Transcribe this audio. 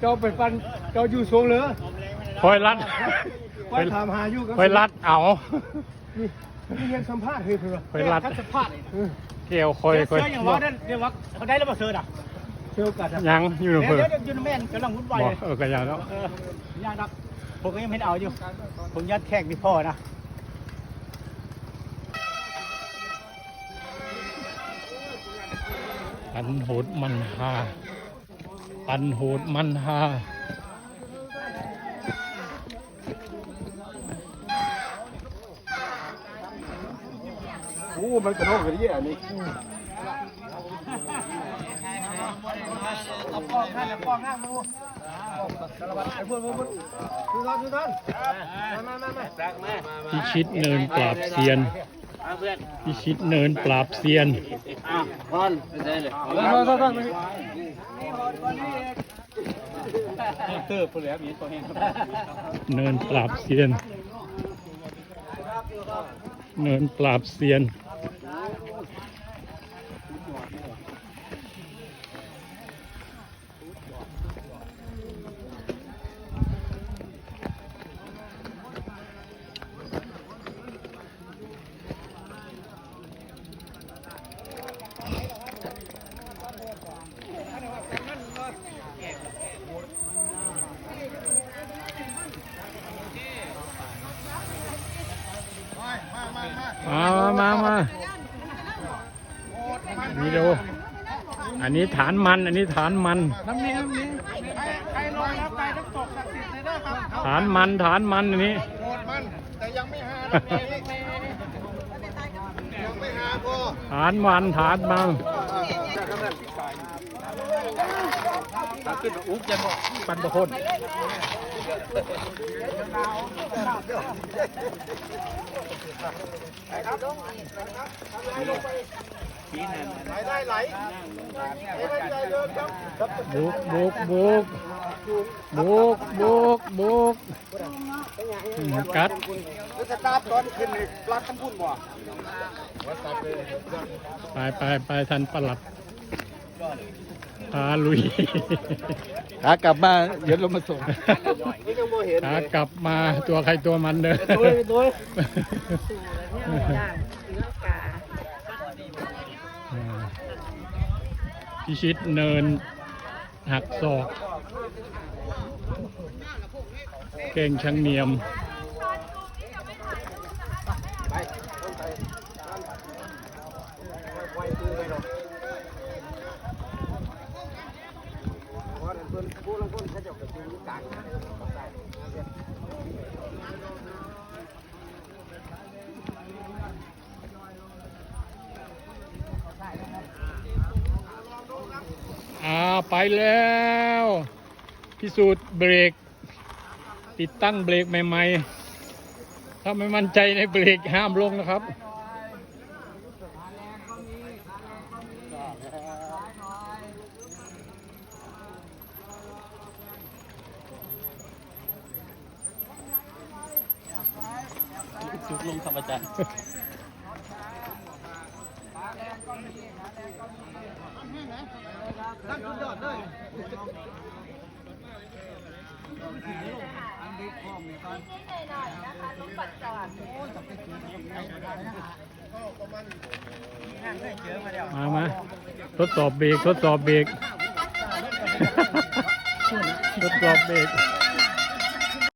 เจ้าไปปันเจ้าอยู่สูงเหรือคอยรัดไปถามหาอยู่กับคอยรัดเอานี่นี่ยังสัมภาษณ์เฮ้ยเพื่อนคอยรัดถ้าสัมภาษณ์เออเกี่ยวคอยคอยเสื้ออย่างว่านั่นเดี๋ยวว่าเขาได้แล้วมาเสื้ออะเชื่อโอกาสอะยังอยู่เดี๋ยวเพื่อเดี๋ยวเดี๋ยวยูนแม่นกำลังวุ่นวายบอเลกยเออกระยาแล้วเออยากนักผมก็ยังไม่ได้เอาอยู่ ผมยัดแขกที่พ่อนะปันโหดมันฮา ปันโหดมันฮาโอ้มันกระโดดกระเดี่ยนี่เอาป้องข้างป้องข้างดูไอ้พวกพวกพวกดูท่านดูท่านมามามามาพิชิตเนินปราบเซียน พิชิตเนินปราบเซียนมามาท่านเติบไปแล้วมีตัวเองเนินปราบเซียน เนินปราบเซียน มามามามาวิดีโออันนี้ฐานมัน อันนี้ฐานมัน น้ำนี้น้ำนี้ใครลอยแล้วไปน้ำตกศักดิ์สิทธิ์เลยนะครับฐานมันฐานมันอันนี้โหดมันแต่ยังไม่หายังไม่หาพอฐานมันฐานมัน ถ้าขึ้นอุ๊บจะบอปันประคนไหลได้ไหลไม่ได้ใจเดินครับบุกบุกบุกบุกบุกบุกกัดแล้วสตาร์ทตอนขึ้นนี่ปลัดทั้งพุ่นบ่ไปไปไปท่านประหลัดาลุย ขากลับมาเดี๋ยวเรามาส่งยังบ่เห็นขากลับมาตัวใครตัวมันเด้อโดยโดยพิชิตเนินหักศอก เก่งช่างเนียม อ่าไปแล้ว พิสูจน์เบรก ติดตั้งเบรกใหม่ ๆ ถ้าไม่มั่นใจในเบรกห้ามลงนะครับจุกลงธรรมจั นทร์มามาทดสอบเบรกทดสอบเบรก ทดสอบเบรก